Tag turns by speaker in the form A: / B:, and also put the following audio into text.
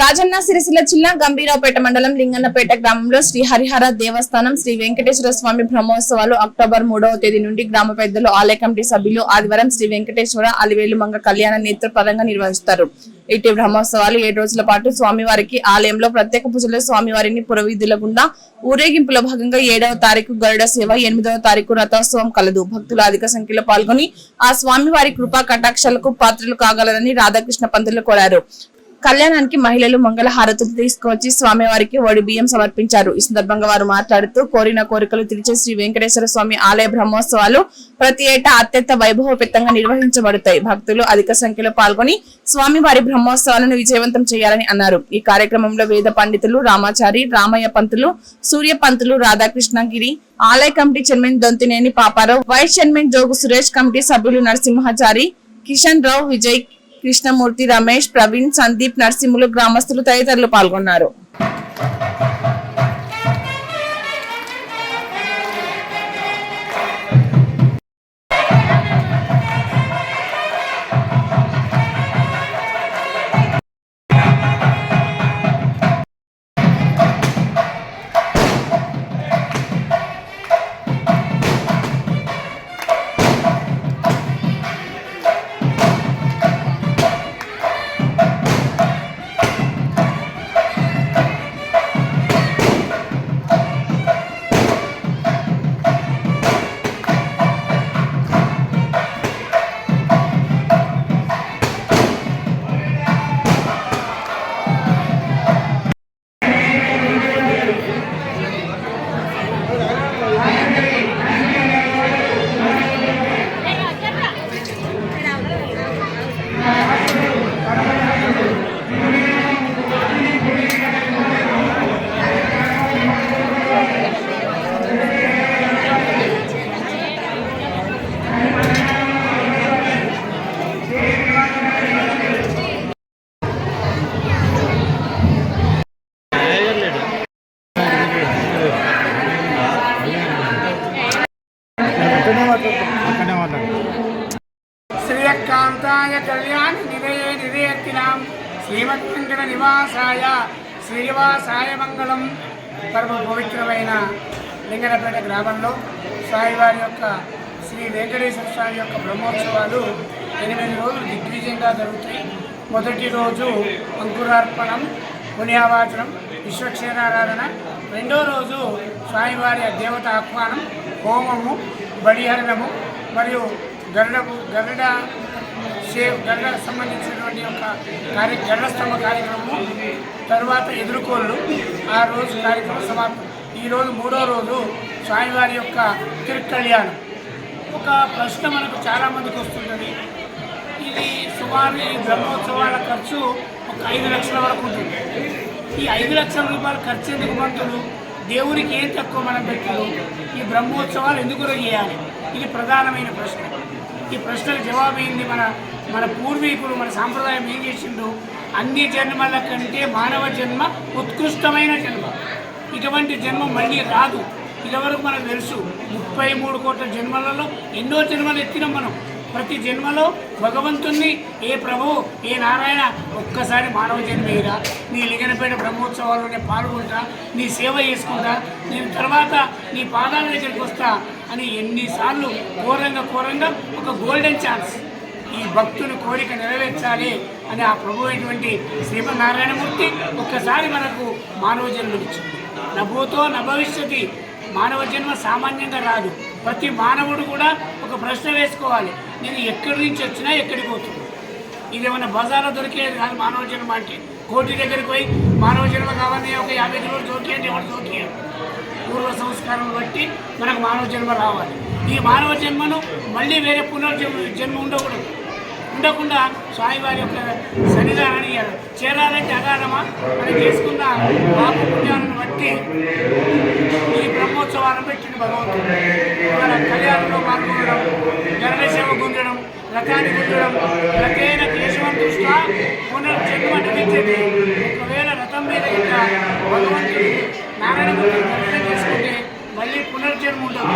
A: రాజన్న సిరిసిల్ల జిల్లా గంభీరావుపేట మండలం లింగన్నపేట గ్రామంలో శ్రీ హరిహర దేవస్థానం శ్రీ వెంకటేశ్వర స్వామి బ్రహ్మోత్సవాలు అక్టోబర్ మూడవ తేదీ నుండి గ్రామ పెద్దలు ఆలయ కమిటీ సభ్యులు ఆదివారం శ్రీ వెంకటేశ్వర అలివేలు మంగ కళ్యాణ నేత్రపరంగా నిర్వహిస్తారు. ఇటు బ్రహ్మోత్సవాలు ఏడు రోజుల పాటు స్వామివారికి ఆలయంలో ప్రత్యేక పూజలు స్వామివారిని పురవీధుల గుండా ఊరేగింపులో భాగంగా ఏడవ తారీఖు గరుడ సేవ ఎనిమిదవ తారీఖు రథోత్సవం కలదు. భక్తులు అధిక సంఖ్యలో పాల్గొని ఆ స్వామివారి కృపా కటాక్షాలకు పాత్రలు కాగలరని రాధాకృష్ణ పంతులు కోరారు. కళ్యాణానికి మహిళలు మంగళ హారతులు తీసుకువచ్చి స్వామివారికి వడి బియ్యం సమర్పించారు. ఈ సందర్భంగా వారు మాట్లాడుతూ కోరిన కోరికలు తీర్చే శ్రీ వెంకటేశ్వర స్వామి ఆలయ బ్రహ్మోత్సవాలు ప్రతి ఏటా అత్యంత వైభవపేతంగా నిర్వహించబడతాయి. భక్తులు అధిక సంఖ్యలో పాల్గొని స్వామివారి బ్రహ్మోత్సవాలను విజయవంతం చేయాలని అన్నారు. ఈ కార్యక్రమంలో వేద పండితులు రామాచారి రామయ్య పంతులు సూర్య పంతులు రాధాకృష్ణగిరి ఆలయ committee chairman Dontineni Paparao vice chairman Jogu Suresh committee సభ్యులు నరసింహాచారి కిషన్ రావు విజయ్ కృష్ణమూర్తి రమేష్ ప్రవీణ్ సందీప్ నర్సింహులు గ్రామస్తులు తదితరులు పాల్గొన్నారు.
B: శ్రీయకాంతాయ కళ్యాణి నిదయే నిలయత్తినాం శ్రీమద్వంకట నివాసాయ శ్రీనివాసాయ మంగళం పరమ పవిత్రమైన లింగనపేట గ్రామంలో స్వామివారి యొక్క శ్రీ వెంకటేశ్వర స్వామి యొక్క బ్రహ్మోత్సవాలు ఎనిమిది రోజులు దిగ్విజయంగా జరుగుతాయి. మొదటి రోజు అంకురార్పణం పుణ్యావాచనం విశ్వక్షేణారాధన రెండో రోజు స్వామివారి దేవత ఆహ్వానం హోమము బలిహరణము మరియు గరుడ గరుడ షేవ్ గరుడ సంబంధించినటువంటి యొక్క కార్య గడ్డస్తంభ కార్యక్రమం కార్యక్రమము తరువాత ఎదుర్కోళ్ళు ఆ రోజు కార్యక్రమం సమాప్తం. ఈరోజు మూడో రోజు స్వామివారి యొక్క తిరుకళ్యాణం ఒక ప్రశ్న మనకు చాలామందికి వస్తుంటుంది. ఇది సుమారు ఈ బ్రహ్మోత్సవాల ఖర్చు ఒక ఐదు లక్షల వరకు ఉంటుంది. ఈ ఐదు లక్షల రూపాయలు ఖర్చు ఎందుకు మంతులు దేవునికి ఏం తక్కువ మనం పెట్టారు ఈ బ్రహ్మోత్సవాలు ఎందుకు చేయాలి? ఇది ప్రధానమైన ప్రశ్న. ఈ ప్రశ్నకు జవాబు ఏంది మన మన పూర్వీకులు మన సాంప్రదాయం ఏం చేసిండు? అన్ని జన్మల కంటే మానవ జన్మ ఉత్కృష్టమైన జన్మ. ఇటువంటి జన్మ మళ్ళీ రాదు. ఇదివరకు మనకు తెలుసు ముప్పై మూడు కోట్ల జన్మలలో ఎన్నో జన్మలు ఎత్తినాం మనం. ప్రతి జన్మలో భగవంతుణ్ణి ఏ ప్రభు ఏ నారాయణ ఒక్కసారి మానవ జన్మేరా నీ లింగనపేట బ్రహ్మోత్సవాల్లో నేను పాల్గొంటా నీ సేవ చేసుకుంటా నేను తర్వాత నీ పాదాల దగ్గరికి వస్తా అని ఎన్నిసార్లు ఘోరంగా ఘోరంగా ఒక గోల్డెన్ ఛాన్స్ ఈ భక్తుని కోరిక నెరవేర్చాలి అని ఆ ప్రభు అయినటువంటి శ్రీమన్నారాయణమూర్తి ఒక్కసారి మనకు మానవ జన్మనిచ్చింది నభూతో నభవిష్యతి మానవ జన్మ సామాన్యంగా రాదు. ప్రతి మానవుడు కూడా ఒక ప్రశ్న వేసుకోవాలి. నేను ఎక్కడి నుంచి వచ్చినా ఎక్కడికి పోతున్నా? ఇది ఏమైనా బజార్లో దొరికేది కాదు మానవ జన్మ అంటే. కోటి దగ్గరికి పోయి మానవ జన్మ కావాలని ఒక యాభై కిలోలు దొరికేది ఎవరు దొరికేది పూర్వ సంస్కారం బట్టి మనకు మానవ జన్మ రావాలి. ఈ మానవ జన్మను మళ్ళీ వేరే పునర్జన్మ జన్మ ఉండకూడదు. ఉండకుండా స్వామివారి యొక్క సన్నిధానాన్ని చేరాలంటే అగాధమా? అని చేసుకున్న పాప పుణ్యాలను బట్టి ఈ బ్రహ్మోత్సవాలను పెట్టింది భగవంతుడు. మన కళ్యాణంలో పాల్గొనడం గరుడ సేవ గుంజడం రథాన్ని గుంజడం రథేన కేశవం దృష్ట్యా పునర్జన్మ నిమిత్తది ఒకవేళ రథం మీద గిట్ట భగవంతుడు నారాయణమూర్తి దర్శనం చేసుకుంటే మళ్ళీ పునర్జన్మ ఉండదు.